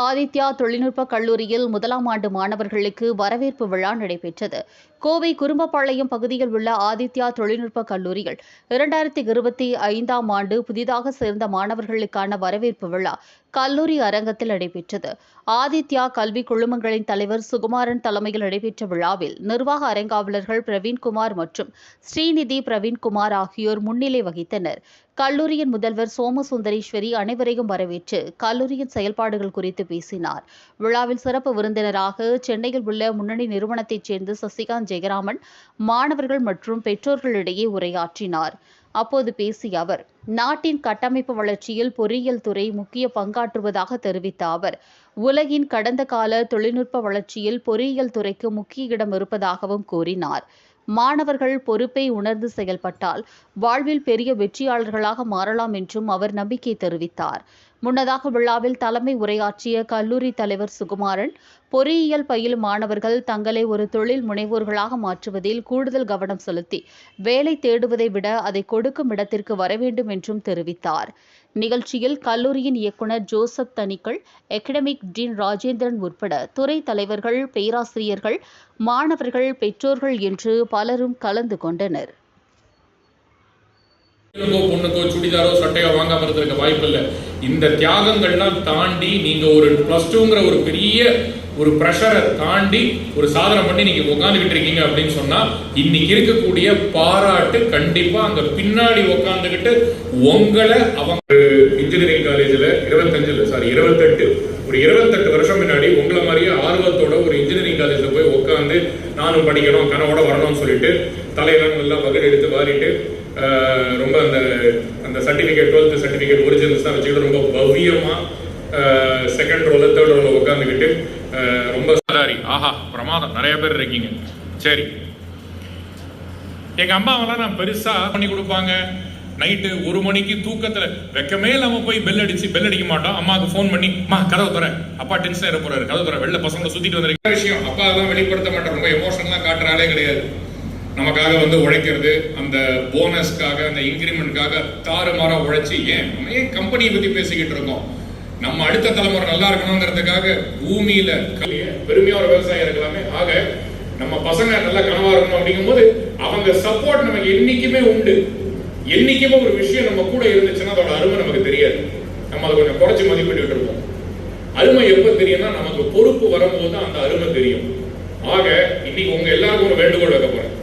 ஆதித்யா தொழில்நுட்ப கல்லூரியில் முதலாம் ஆண்டு மாணவர்களுக்கு வரவேற்பு விழா நடைபெற்றது. கோவை குறும்பபாளையம் பகுதியில் உள்ள ஆதித்யா தொழில்நுட்ப கல்லூரியில் இரண்டாயிரத்தி இருபத்தி ஐந்தாம் ஆண்டு புதிதாக சேர்ந்த மாணவர்களுக்கான வரவேற்பு விழா கல்லூரி அரங்கத்தில் நடைபெற்றது. ஆதித்யா கல்வி குழுமங்களின் தலைவர் சுகுமாரன் தலைமையில் நடைபெற்ற விழாவில் நிர்வாக அரங்காவலர்கள் பிரவீன்குமார் மற்றும் ஸ்ரீநிதி பிரவீன்குமார் ஆகியோர் முன்னிலை வகித்தனர். கல்லூரியின் முதல்வர் சோமசுந்தரேஸ்வரி அனைவரையும் வரவேற்று கல்லூரியின் செயல்பாடுகள் குறித்து பேசினார். விழாவில் சிறப்பு விருந்தினராக சென்னையில் உள்ள முன்னணி நிறுவனத்தைச் சேர்ந்த சசிகாந்த் ஜெயராமன் மாணவர்கள் மற்றும் பெற்றோர்களிடையே உரையாற்றினார். அப்போது பேசிய அவர் நாட்டின் கட்டமைப்பு வளர்ச்சியில் பொறியியல் துறை முக்கிய பங்காற்றுவதாக தெரிவித்த அவர் உலகின் கடந்த கால தொழில்நுட்ப வளர்ச்சியில் பொறியியல் துறைக்கு முக்கிய இடம் இருப்பதாகவும் கூறினார். மாணவர்கள் பொறுப்பை உணர்ந்து செயல்பட்டால் வாழ்வில் பெரிய வெற்றியாளர்களாக மாறலாம் என்றும் அவர் நம்பிக்கை தெரிவித்தார். முன்னதாக விழாவில் தலைமை உரையாற்றிய கல்லூரி தலைவர் சுகுமாரன் பொறியியல் பயிலும் மாணவர்கள் தங்களை ஒரு தொழில் முனைவோர்களாக மாற்றுவதில் கூடுதல் கவனம் செலுத்தி வேலை தேடுவதை விட அதை கொடுக்கும் இடத்திற்கு வர வேண்டும் என்றும் தெரிவித்தார். நிகழ்ச்சியில் கல்லூரியின் இயக்குநர் ஜோசப் தனிக்கள் எகடமிக் டீன் ராஜேந்திரன் உட்பட துறை தலைவர்கள் பேராசிரியர்கள் மாணவர்கள் பெற்றோர்கள் என்று பலரும் கலந்து கொண்டனர். பொண்ணுக்கோ சுடிதாரோ சட்டையோ வாங்காம இருந்திருக்க வாய்ப்பு இல்லை இந்த தியாகங்கள்லாம் தாண்டி நீங்க ஒரு பிளஸ் டூங்கிற ஒரு பெரிய ஒரு ப்ரெஷரை தாண்டி ஒரு சாதனை பண்ணி நீங்க உட்காந்துக்கிட்டு இருக்கீங்க அப்படின்னு சொன்னா இன்னைக்கு இருக்கக்கூடிய பாராட்டு கண்டிப்பா அங்க பின்னாடி உட்காந்துக்கிட்டு உங்களை அவங்க இன்ஜினியரிங் காலேஜில் இருபத்தஞ்சுல சாரி இருபத்தெட்டு. ஒரு இருபத்தெட்டு வருஷம் முன்னாடி உங்களை மாதிரியே ஆர்வத்தோட ஒரு இன்ஜினியரிங் காலேஜில் போய் உட்காந்து நானும் படிக்கணும் கனவோட வரணும்னு சொல்லிட்டு தலையெல்லாம் நல்லா வகடு எடுத்து வாரிட்டு ரொம்ப அந்த அந்த சர்டிஃபிகேட் டுவெல்த் சர்டிஃபிகேட் ஒரிஜினல்ஸ் தான் வச்சுக்கிட்டு ரொம்ப பவ்யமா செகண்ட் ரோல தேர்ட் ரோல உட்காந்துக்கிட்டு ரொம்ப சாரி ஆஹா பிரமாதம். நிறைய பேர் இருக்கீங்க. சரி. எங்க அம்மாவெல்லாம் நான் பெருசா பண்ணி கொடுப்பாங்க. நைட்டு ஒரு மணிக்கு தூக்கத்துல வெக்கமே இல்லாம போய் பெல் அடிச்சு பெல் அடிக்க மாட்டோம். அம்மாவுக்கு ஃபோன் பண்ணி அம்மா கதவு தர அப்பா டென்ஷன் ஏற போறாரு. கதவு தர வெளில பசங்களை சுத்திட்டு வந்திருக்க விஷயம் அப்பா தான் வெளிப்படுத்த மாட்டேன் ரொம்ப எமோஷனலா காட்டுற ஆளே கிடையாது. நமக்காக வந்து உழைக்கிறது அந்த போனஸ்க்காக அந்த இன்க்ரிமெண்ட்காக தாறுமாறா உழைச்சி ஏன்? ஏன் கம்பெனியை பத்தி பேசிக்கிட்டு இருக்கோம்? நம்ம அடுத்த தலைமுறை நல்லா இருக்கணுங்கிறதுக்காக பூமியில பெருமையா ஒரு விவசாயம் இருக்கலாமே. ஆக நம்ம பசங்க நல்லா கனவா இருக்கணும் அப்படிங்கும்போது அவங்க சப்போர்ட் நமக்கு என்னைக்குமே உண்டு. என்னைக்குமே ஒரு விஷயம் நம்ம கூட இருந்துச்சுன்னா அதோட அருமை நமக்கு தெரியாது. நம்ம அதை கொஞ்சம் குறைச்சி மதிப்பிட்டு இருப்போம். அருமை எப்ப தெரியும்னா நமக்கு பொறுப்பு வரும்போது தான் அந்த அருமை தெரியும். ஆக இன்னைக்கு உங்க எல்லாருக்கும் ஒரு வேண்டுகோள் வைக்க போறேன்.